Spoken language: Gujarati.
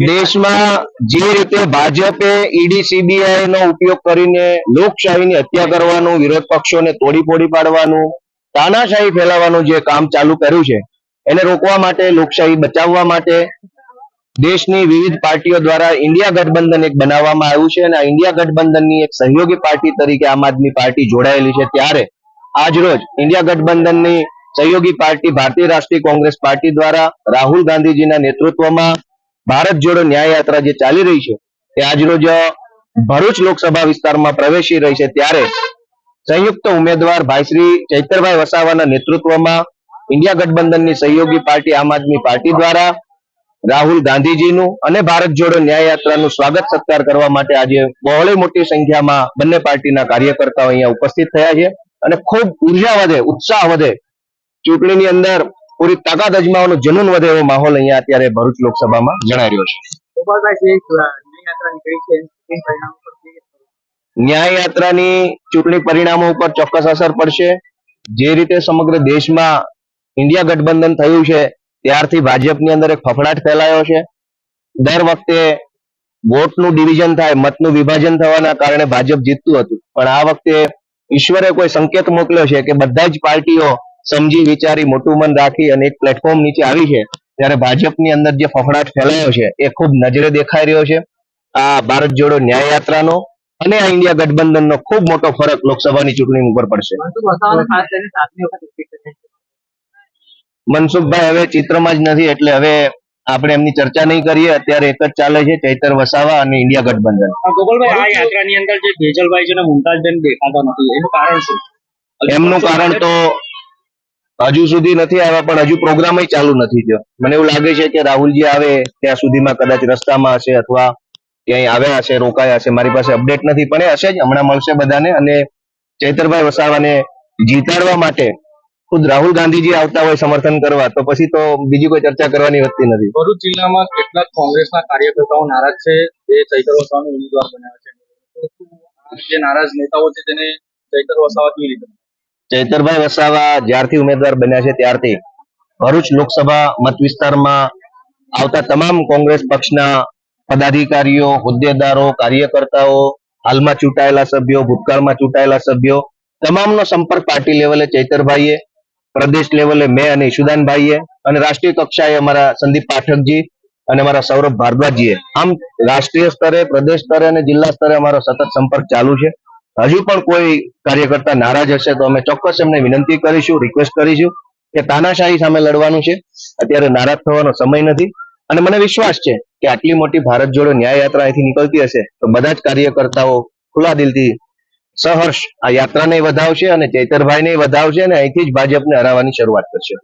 દેશમાં જે રીતે ભાજપે ઈડી, સીબીઆઈ નો ઉપયોગ કરીને લોકશાહીની હત્યા કરવાનું, વિરોધ પક્ષોને તોડી ફોડી પાડવાનું, તાનાશાહી ફેલાવવાનું જે કામ ચાલુ કર્યું છે, એને રોકવા માટે, લોકશાહી બચાવવા માટે દેશની વિવિધ પાર્ટીઓ દ્વારા ઇન્ડિયા ગઠબંધન એક બનાવવામાં આવ્યું છે અને આ ઇન્ડિયા ગઠબંધનની એક સહયોગી પાર્ટી તરીકે આમ આદમી પાર્ટી જોડાયેલી છે ત્યારે આજરોજ ઇન્ડિયા ગઠબંધનની સહયોગી પાર્ટી ભારતીય રાષ્ટ્રીય કોંગ્રેસ પાર્ટી દ્વારા રાહુલ ગાંધીજીના નેતૃત્વમાં ભારત જોડો ન્યાય જે ચાલી રહી છે, તે આજરોજ ભરૂચ લોકસભા વિસ્તારમાં પ્રવેશી રહી છે. ત્યારે સંયુક્ત ઉમેદવાર ભાઈ ચૈતરભાઈ વસાવાના નેતૃત્વમાં ઇન્ડિયા ગઠબંધનની સહયોગી પાર્ટી આમ આદમી પાર્ટી દ્વારા રાહુલ ગાંધીજીનું અને ભારત જોડો ન્યાય યાત્રાનું સ્વાગત સત્કાર કરવા માટે આજે બહોળી મોટી સંખ્યામાં બંને પાર્ટીના કાર્યકર્તાઓ અહીંયા ઉપસ્થિત થયા છે અને ખૂબ ઊર્જા વધે, ઉત્સાહ વધે. ચૂંટણીની અંદર પૂરી તાકાત અજમાવાનો જનૂન વધે એવો માહોલ અહીંયા અત્યારે ભરૂચ લોકસભામાં જણાઈ રહ્યો છે. ન્યાય ચૂંટણી પરિણામો ઉપર ચોક્કસ અસર પડશે. જે રીતે સમગ્ર દેશમાં ઇન્ડિયા ગઠબંધન થયું છે, ત્યારથી ભાજપની અંદર એક ફફડાટ ફેલાયો છે. દર વખતે વોટનું ડિવિઝન થાય, મતનું વિભાજન થવાના કારણે ભાજપ જીતતું હતું. પણ આ વખતે ઈશ્વરે કોઈ સંકેત મોકલ્યો છે કે બધા જ પાર્ટીઓ સમજી વિચારી મોટું મન રાખી અને એક પ્લેટફોર્મ નીચે આવી છે ત્યારે ભાજપની અંદર જે ફફડાટ ફેલાયો છે એ ખૂબ નજરે દેખાઈ રહ્યો છે. આ ભારત જોડો ન્યાય યાત્રાનો અને આ ઇન્ડિયા ગઠબંધનનો ખૂબ મોટો ફરક લોકસભાની ચૂંટણી ઉપર પડશે. મનસુખભાઈ હવે ચિત્રમાં જ નથી એટલે હવે આપણે એમની ચર્ચા નહીં કરીએ. અત્યારે એક જ ચાલે છે ચૈતર વસાવા અને ઇન્ડિયા ગઠબંધન. ગોપાલભાઈ આ યાત્રાની અંદર જે ભેજલભાઈ છે મુમતાજબેન દેખાતા નથી એનું કારણ શું? એમનું કારણ તો હજુ સુધી નથી આવ્યા, પણ હજુ પ્રોગ્રામ ચાલુ નથી થયો. મને એવું લાગે છે કે રાહુલજી આવે ત્યાં સુધીમાં કદાચ રસ્તામાં હશે અથવા ક્યાંય આવ્યા હશે, રોકાયા હશે. મારી પાસે અપડેટ નથી, પણ એ હશે જ. હમણાં મળશે બધાને અને ચૈતરભાઈ વસાવાને જીતાડવા માટે ખુદ રાહુલ ગાંધીજી આવતા હોય સમર્થન કરવા, તો પછી તો બીજી કોઈ ચર્ચા કરવાની વધતી નથી. ભરૂચ જિલ્લામાં કેટલાક કોંગ્રેસના કાર્યકર્તાઓ નારાજ છે. જે ચૈતર વસાવાનો ઉમેદવાર બનાવ્યા છે. જે નારાજ નેતાઓ છે, તેને ચૈતર વસાવા કેવી રીતે? ચૈતરભાઈ વસાવા જ્યારથી ઉમેદવાર બન્યા છે, ત્યારથી ભરૂચ લોકસભા મત વિસ્તારમાં આવતા તમામ કોંગ્રેસ પક્ષના પદાધિકારીઓ, હોદ્દેદારો, કાર્યકર્તાઓ, હાલમાં ચૂંટાયેલા સભ્યો, ભૂતકાળમાં ચૂંટાયેલા સભ્યો, તમામનો સંપર્ક પાર્ટી લેવલે ચૈતરભાઈએ, પ્રદેશ લેવલે મેં અને ઈશુદાનભાઈએ અને રાષ્ટ્રીય કક્ષાએ અમારા સંદીપ પાઠકજી અને અમારા સૌરભ ભારદ્વાજીએ. આમ રાષ્ટ્રીય સ્તરે, પ્રદેશ સ્તરે અને જિલ્લા સ્તરે અમારો સતત સંપર્ક ચાલુ છે. હજુ પણ કોઈ કાર્યકર્તા નારાજ હશે તો અમે ચોક્કસ એમને વિનંતી કરીશું રિક્વેસ્ટ કરીશું કે તાનાશાહી સામે લડવાનું છે. અત્યારે નારાજ થવાનો સમય નથી. અને મને વિશ્વાસ છે કે આટલી મોટી ભારત જોડો ન્યાય યાત્રા અહીંથી નીકળતી હશે તો બધા જ કાર્યકર્તાઓ ખુલ્લા દિલથી સહર્ષ આ યાત્રાને વધાવશે અને ચૈતરભાઈને વધાવશે અને અહીંથી જ ભાજપને હરાવવાની શરૂઆત કરશે.